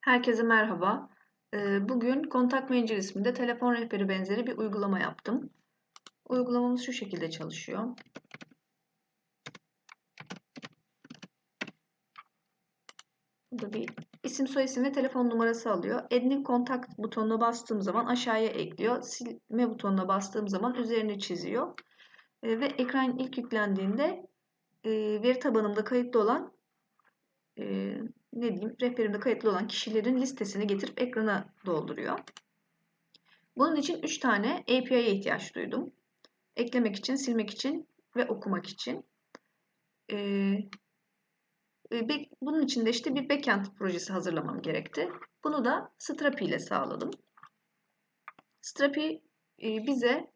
Herkese merhaba. Ee, Bugün Contact Manager isminde telefon rehberi benzeri bir uygulama yaptım. Uygulamamız şu şekilde çalışıyor. Burada bir isim soyisim ve telefon numarası alıyor. New Contact butonuna bastığım zaman aşağıya ekliyor. Silme butonuna bastığım zaman üzerini çiziyor. Ee, Ve ekran ilk yüklendiğinde e, veri tabanımda kayıtlı olan e, ne diyeyim rehberimde kayıtlı olan kişilerin listesini getirip ekrana dolduruyor. Bunun için 3 tane API'ye ihtiyaç duydum. Eklemek için, silmek için ve okumak için. Ee, bunun için de işte bir backend projesi hazırlamam gerekti. Bunu da Strapi ile sağladım. Strapi e, bize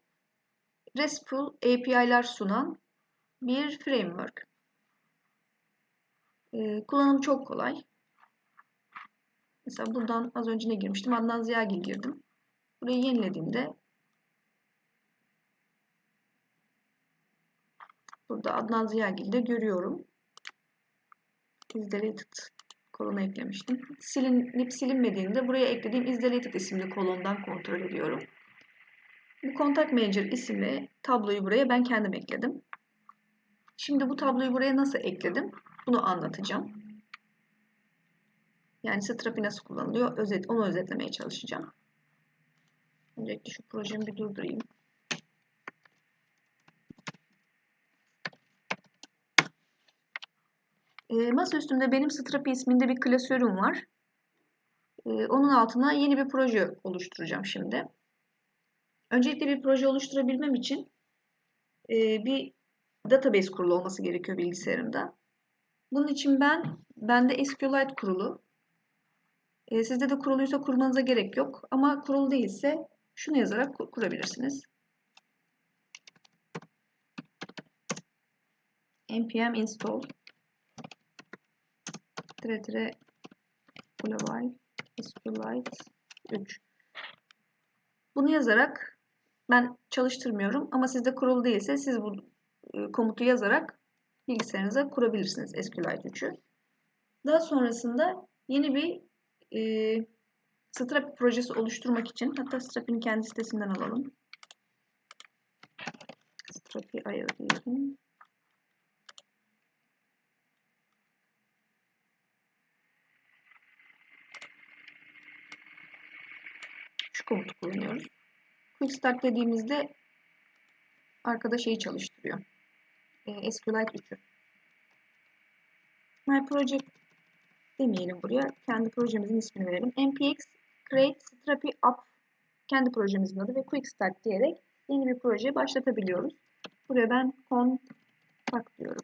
RESTful API'ler sunan bir framework. Ee, kullanım çok kolay. Mesela buradan az önce ne girmiştim? Adnan Ziyagil girdim. Burayı yenilediğimde burada Adnan Ziyagil'de görüyorum. Is deleted kolonu eklemiştim. Silinip silinmediğinde buraya eklediğim is deleted isimli kolondan kontrol ediyorum. Bu Contact Manager isimli tabloyu buraya ben kendim ekledim. Şimdi bu tabloyu buraya nasıl ekledim? Bunu anlatacağım. Yani Strapi nasıl kullanılıyor? Özet, onu özetlemeye çalışacağım. Öncelikle şu projemi bir durdurayım. E, masa üstünde benim Strapi isminde bir klasörüm var. E, onun altına yeni bir proje oluşturacağım şimdi. Öncelikle bir proje oluşturabilmem için e, bir database kurulu olması gerekiyor bilgisayarımda. Bunun için ben bende SQLite kurulu. E, sizde de kuruluysa kurmanıza gerek yok. Ama kurulu değilse şunu yazarak kurabilirsiniz. npm install tire tire global SQLite 3 bunu yazarak ben çalıştırmıyorum ama sizde kurulu değilse siz bu e, komutu yazarak bilgisayarınıza kurabilirsiniz SQLite 3'ü. Daha sonrasında yeni bir e, Strapi projesi oluşturmak için hatta Strapi'nin kendi sitesinden alalım. Strapi.io diyelim. Şu komutu kullanıyoruz. Quick Start dediğimizde arkada şeyi çalıştırıyor. E, SQLite 3'ü. My Project demeyelim buraya. Kendi projemizin ismini verelim. npx create strapi up kendi projemizin adı ve quick start diyerek yeni bir proje başlatabiliyoruz. Buraya ben contact diyorum.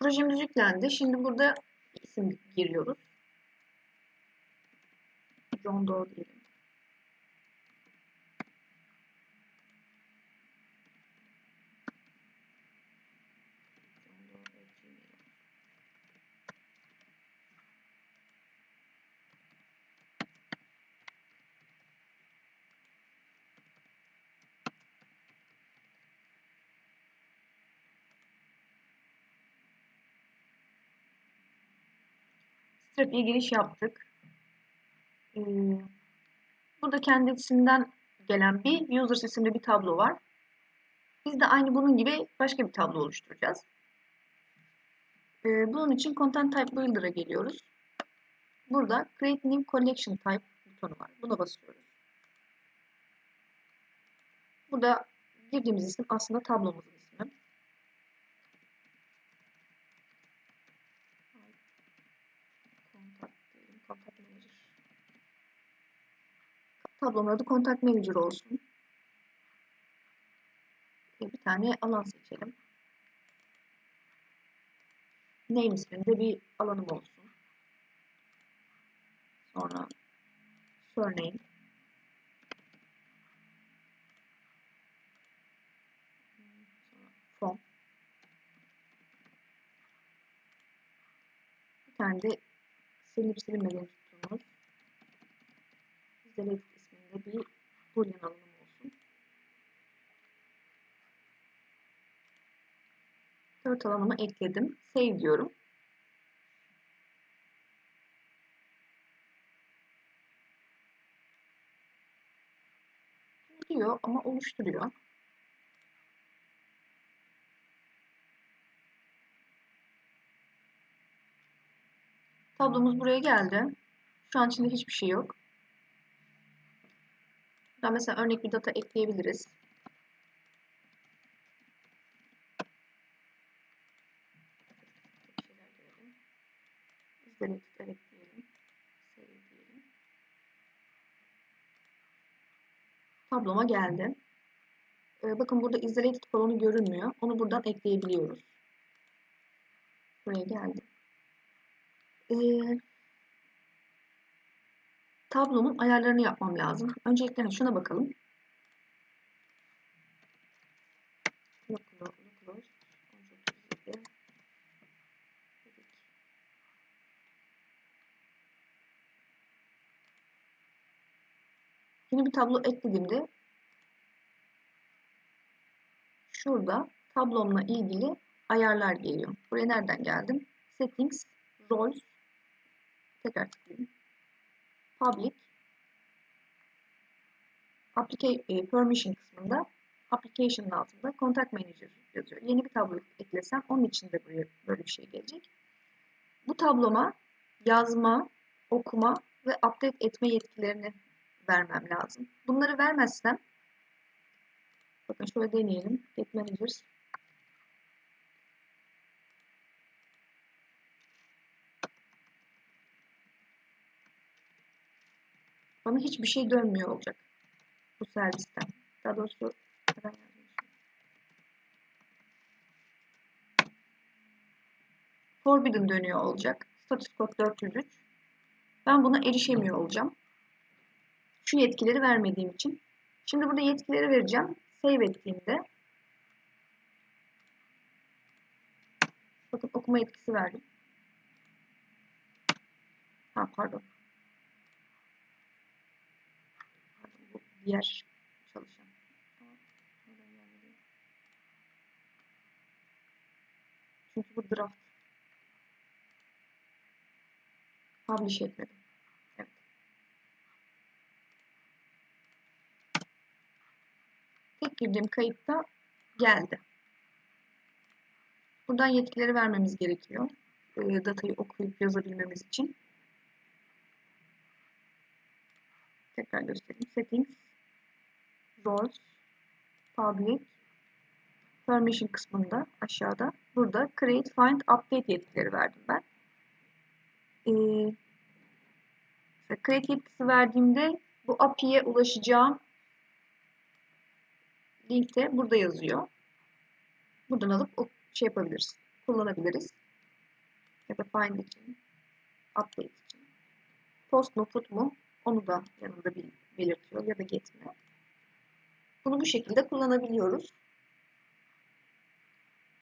Projemiz yüklendi. Şimdi burada isim giriyoruz. John Doe diyelim. Strapi'ye giriş yaptık. Ee, burada kendisinden gelen bir users isimli bir tablo var. Biz de aynı bunun gibi başka bir tablo oluşturacağız. Ee, bunun için Content Type Builder'a geliyoruz. Burada Create New Collection Type butonu var. Buna basıyoruz. Burada girdiğimiz isim aslında tablomuzun Tablomun adı Contact Manager olsun. Bir tane alan seçelim. Name isminde bir alanım olsun. Sonra surname. From. Bir tane de silinip silinmediğini tutuyoruz. Delete isminde bir boolean alanım olsun. Dört alanımı ekledim. Save diyorum. diyor ama oluşturuyor. Tablomuz buraya geldi. Şu an içinde hiçbir şey yok. Buradan mesela örnek bir data ekleyebiliriz. İzlemek diyelim. Tabloma geldi. Ee, bakın burada isolated kolonu görünmüyor. Onu buradan ekleyebiliyoruz. Buraya geldi. Ee, tablomun ayarlarını yapmam lazım. Öncelikle hani şuna bakalım. Yeni bir tablo eklediğimde şurada tablomla ilgili ayarlar geliyor. Buraya nereden geldim? Settings, Roles, tekrar tıklayayım. Public, e, Permission kısmında Application'ın altında Contact Manager yazıyor. Yeni bir tablo eklesem onun için de böyle bir şey gelecek. Bu tabloma yazma, okuma ve update etme yetkilerini vermem lazım. Bunları vermezsem bakın şöyle deneyelim. Get Managers bana hiçbir şey dönmüyor olacak bu servisten. Daha doğrusu Forbidden dönüyor olacak. Status code 403. Ben buna erişemiyor olacağım. Şu yetkileri vermediğim için. Şimdi burada yetkileri vereceğim. Save ettiğimde bakın okuma yetkisi verdim. Ha pardon. Diğer çalışan. Çünkü bu draft. Publish etmedim. Evet. Tek girdiğim kayıtta geldi. Buradan yetkileri vermemiz gerekiyor. E, datayı okuyup yazabilmemiz için. Tekrar göstereyim. Settings roles, public, permission kısmında aşağıda. Burada create, find, update yetkileri verdim ben. Ee, create yetkisi verdiğimde bu API'ye ulaşacağım link de burada yazıyor. Buradan alıp şey yapabiliriz, kullanabiliriz. Ya da find için, update için. Post mu, put mu onu da yanında belirtiyor ya da get. Bunu bu şekilde kullanabiliyoruz.